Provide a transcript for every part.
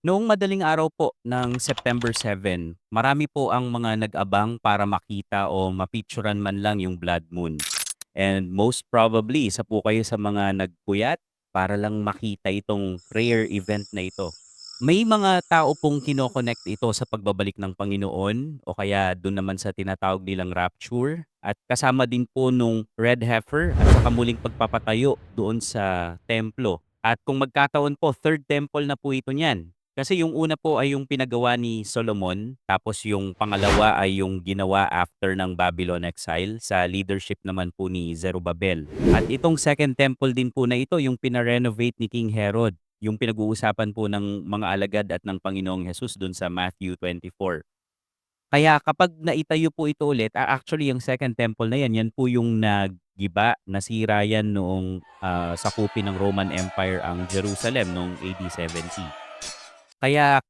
Noong madaling araw po ng September 7, marami po ang mga nag-abang para makita o mapicturan man lang yung blood moon. And most probably, isa po kayo sa mga nagpuyat para lang makita itong rare event na ito. May mga tao pong kinoconnect ito sa pagbabalik ng Panginoon o kaya doon naman sa tinatawag nilang rapture at kasama din po nung red heifer at saka muling pagpapatayo doon sa templo. At kung magkataon po, third temple na po ito niyan. Kasi yung una po ay yung pinagawa ni Solomon, tapos yung pangalawa ay yung ginawa after ng Babylon exile sa leadership naman po ni Zerubbabel. At itong second temple din po na ito yung pinarenovate ni King Herod, yung pinag-uusapan po ng mga alagad at ng Panginoong Jesus dun sa Matthew 24. Kaya kapag naitayo po ito ulit, actually yung second temple na yan, yan po yung naggiba, nasira yan noong ah, sakupin ng Roman Empire ang Jerusalem noong AD 70. Kaya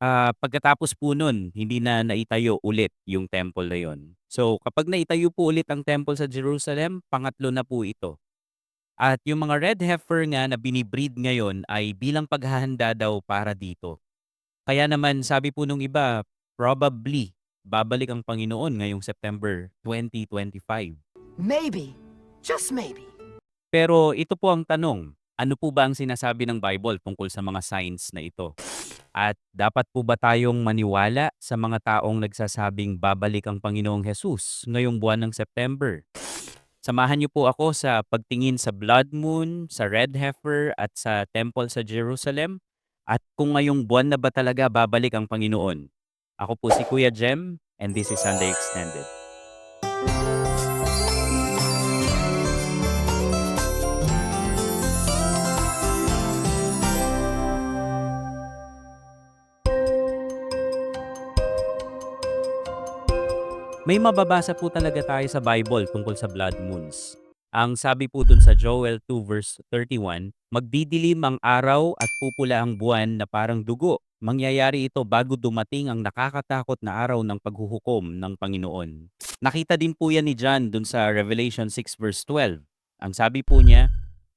ah, pagkatapos po nun, hindi na naitayo ulit yung temple na yon. So kapag naitayo po ulit ang temple sa Jerusalem, pangatlo na po ito. At yung mga red heifer nga na binibreed ngayon ay bilang paghahanda daw para dito. Kaya naman sabi po nung iba, probably babalik ang Panginoon ngayong September 2025. Maybe, just maybe. Pero ito po ang tanong, ano po ba ang sinasabi ng Bible tungkol sa mga signs na ito? At dapat po ba tayong maniwala sa mga taong nagsasabing babalik ang Panginoong Hesus ngayong buwan ng September? Samahan niyo po ako sa pagtingin sa blood moon, sa red heifer at sa temple sa Jerusalem at kung ngayong buwan na ba talaga babalik ang Panginoon. Ako po si Kuya Jem and this is Sunday Extended. May mababasa po talaga tayo sa Bible tungkol sa blood moons. Ang sabi po dun sa Joel 2 verse 31, Magdidilim ang araw at pupula ang buwan na parang dugo. Mangyayari ito bago dumating ang nakakatakot na araw ng paghuhukom ng Panginoon. Nakita din po yan ni John dun sa Revelation 6 verse 12. Ang sabi po niya,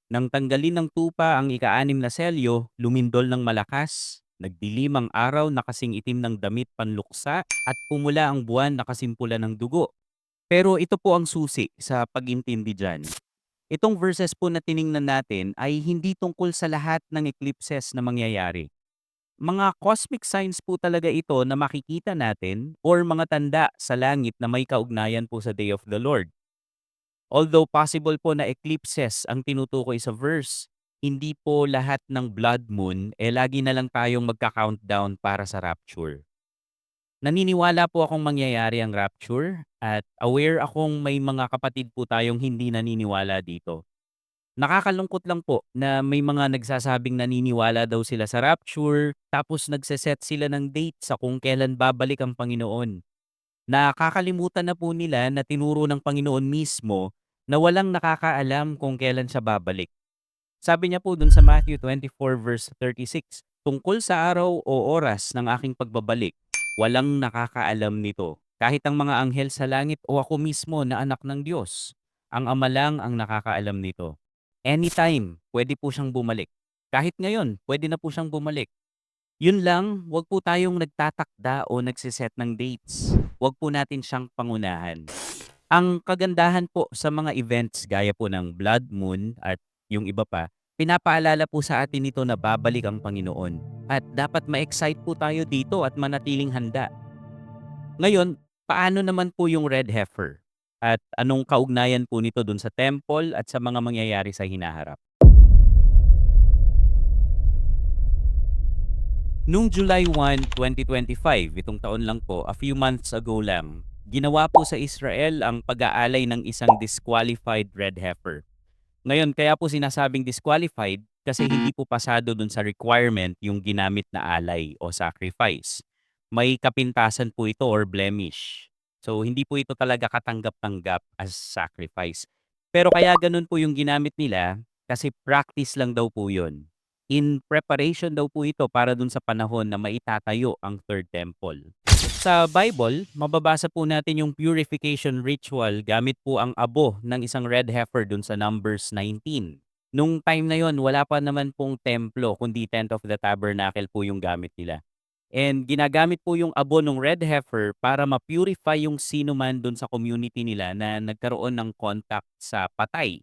Nang tanggalin ng tupa ang ika-anim na selyo, lumindol ng malakas, Nagdilim ang araw na kasing itim ng damit panluksa at pumula ang buwan na kasimpula ng dugo. Pero ito po ang susi sa pagintindi dyan. Itong verses po na tiningnan natin ay hindi tungkol sa lahat ng eclipses na mangyayari. Mga cosmic signs po talaga ito na makikita natin or mga tanda sa langit na may kaugnayan po sa Day of the Lord. Although possible po na eclipses ang tinutukoy sa verse, hindi po lahat ng blood moon, eh lagi na lang tayong magka-countdown para sa rapture. Naniniwala po akong mangyayari ang rapture at aware akong may mga kapatid po tayong hindi naniniwala dito. Nakakalungkot lang po na may mga nagsasabing naniniwala daw sila sa rapture tapos nagseset sila ng date sa kung kailan babalik ang Panginoon. Nakakalimutan na po nila na tinuro ng Panginoon mismo na walang nakakaalam kung kailan siya babalik. Sabi niya po dun sa Matthew 24 verse 36, Tungkol sa araw o oras ng aking pagbabalik, walang nakakaalam nito. Kahit ang mga anghel sa langit o ako mismo na anak ng Diyos. Ang Ama lang ang nakakaalam nito. Anytime, pwede po siyang bumalik. Kahit ngayon, pwede na po siyang bumalik. Yun lang, wag po tayong nagtatakda o nagsiset ng dates. Wag po natin siyang pangunahan. Ang kagandahan po sa mga events gaya po ng blood moon at yung iba pa, pinapaalala po sa atin ito na babalik ang Panginoon. At dapat ma-excite po tayo dito at manatiling handa. Ngayon, paano naman po yung red heifer? At anong kaugnayan po nito dun sa temple at sa mga mangyayari sa hinaharap? Noong July 1, 2025, itong taon lang po, a few months ago lang, ginawa po sa Israel ang pag-aalay ng isang disqualified red heifer. Ngayon, kaya po sinasabing disqualified kasi hindi po pasado dun sa requirement yung ginamit na alay o sacrifice. May kapintasan po ito or blemish. So, hindi po ito talaga katanggap-tanggap as sacrifice. Pero kaya ganun po yung ginamit nila kasi practice lang daw po yun. In preparation daw po ito para dun sa panahon na maitatayo ang third temple. Sa Bible, mababasa po natin yung purification ritual gamit po ang abo ng isang red heifer dun sa Numbers 19. Nung time na yon wala pa naman pong templo kundi tent of the tabernacle po yung gamit nila. And ginagamit po yung abo ng red heifer para ma-purify yung sino man dun sa community nila na nagkaroon ng contact sa patay.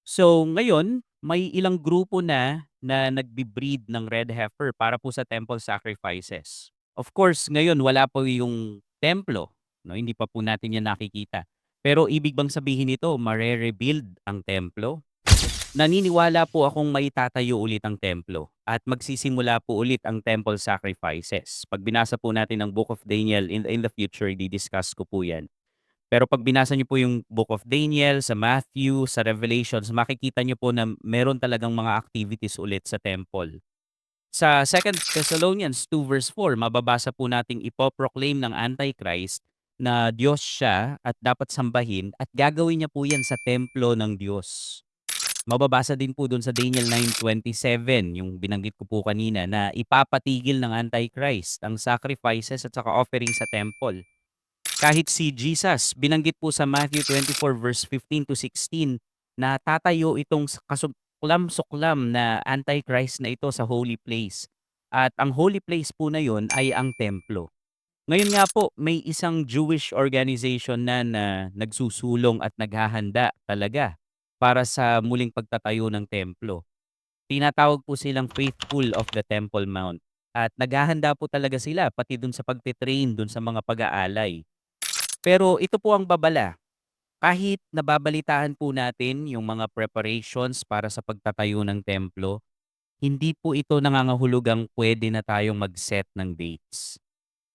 So ngayon, may ilang grupo na na nagbi-breed ng red heifer para po sa temple sacrifices. Of course, ngayon wala po yung templo, no? Hindi pa po natin 'yan nakikita. Pero ibig bang sabihin nito mare-rebuild ang templo? Naniniwala po akong maitatayo ulit ang templo at magsisimula po ulit ang temple sacrifices. Pag binasa po natin ang Book of Daniel in, in the future, di-discuss ko po yan. Pero pag binasa niyo po yung Book of Daniel, sa Matthew, sa Revelations, makikita niyo po na meron talagang mga activities ulit sa temple. Sa 2 Thessalonians 2 verse 4, mababasa po nating ipoproclaim ng Antichrist na Diyos siya at dapat sambahin at gagawin niya po yan sa templo ng Diyos. Mababasa din po dun sa Daniel 9.27, yung binanggit ko po kanina, na ipapatigil ng Antichrist ang sacrifices at saka offering sa temple. Kahit si Jesus, binanggit po sa Matthew 24 verse 15 to 16 na tatayo itong kasuklam-suklam na Antichrist na ito sa holy place. At ang holy place po na yon ay ang templo. Ngayon nga po, may isang Jewish organization na na nagsusulong at naghahanda talaga para sa muling pagtatayo ng templo. Tinatawag po silang Faithful of the Temple Mount. At naghahanda po talaga sila pati dun sa pagtitrain dun sa mga pag-aalay. Pero ito po ang babala. Kahit nababalitaan po natin yung mga preparations para sa pagtatayo ng templo, hindi po ito nangangahulugang pwede na tayong mag-set ng dates.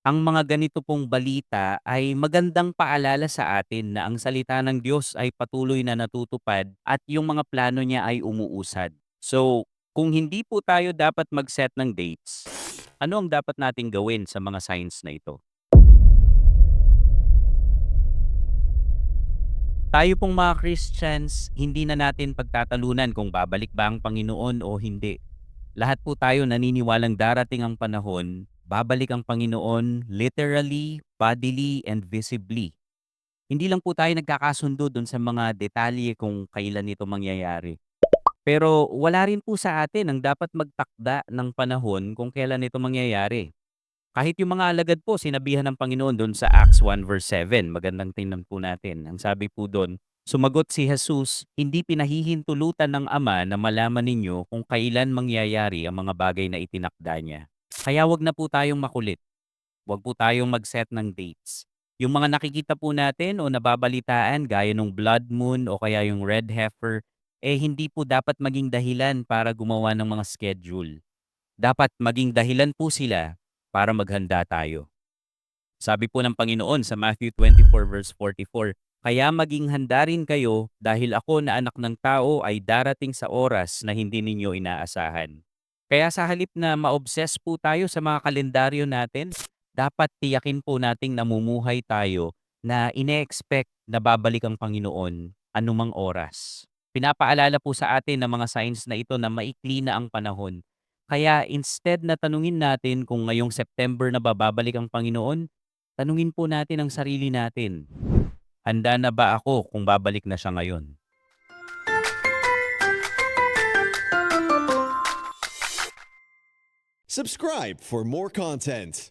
Ang mga ganito pong balita ay magandang paalala sa atin na ang salita ng Diyos ay patuloy na natutupad at yung mga plano niya ay umuusad. So, kung hindi po tayo dapat mag-set ng dates, ano ang dapat nating gawin sa mga signs na ito? Tayo pong mga Christians, hindi na natin pagtatalunan kung babalik ba ang Panginoon o hindi. Lahat po tayo naniniwalang darating ang panahon, babalik ang Panginoon literally, bodily, and visibly. Hindi lang po tayo nagkakasundo dun sa mga detalye kung kailan ito mangyayari. Pero wala rin po sa atin ang dapat magtakda ng panahon kung kailan ito mangyayari. Kahit yung mga alagad po, sinabihan ng Panginoon doon sa Acts 1 verse 7. Magandang tingnan po natin. Ang sabi po doon, Sumagot si Jesus, hindi pinahihintulutan ng Ama na malaman ninyo kung kailan mangyayari ang mga bagay na itinakda niya. Kaya wag na po tayong makulit. Wag po tayong mag-set ng dates. Yung mga nakikita po natin o nababalitaan gaya ng blood moon o kaya yung red heifer, eh hindi po dapat maging dahilan para gumawa ng mga schedule. Dapat maging dahilan po sila para maghanda tayo. Sabi po ng Panginoon sa Matthew 24 verse 44, Kaya maging handa rin kayo dahil ako na anak ng tao ay darating sa oras na hindi ninyo inaasahan. Kaya sa halip na ma-obsess po tayo sa mga kalendaryo natin, dapat tiyakin po nating namumuhay tayo na ine-expect na babalik ang Panginoon anumang oras. Pinapaalala po sa atin ng mga signs na ito na maikli na ang panahon kaya instead na tanungin natin kung ngayong September na ba babalik ang Panginoon, tanungin po natin ang sarili natin. Handa na ba ako kung babalik na siya ngayon? Subscribe for more content.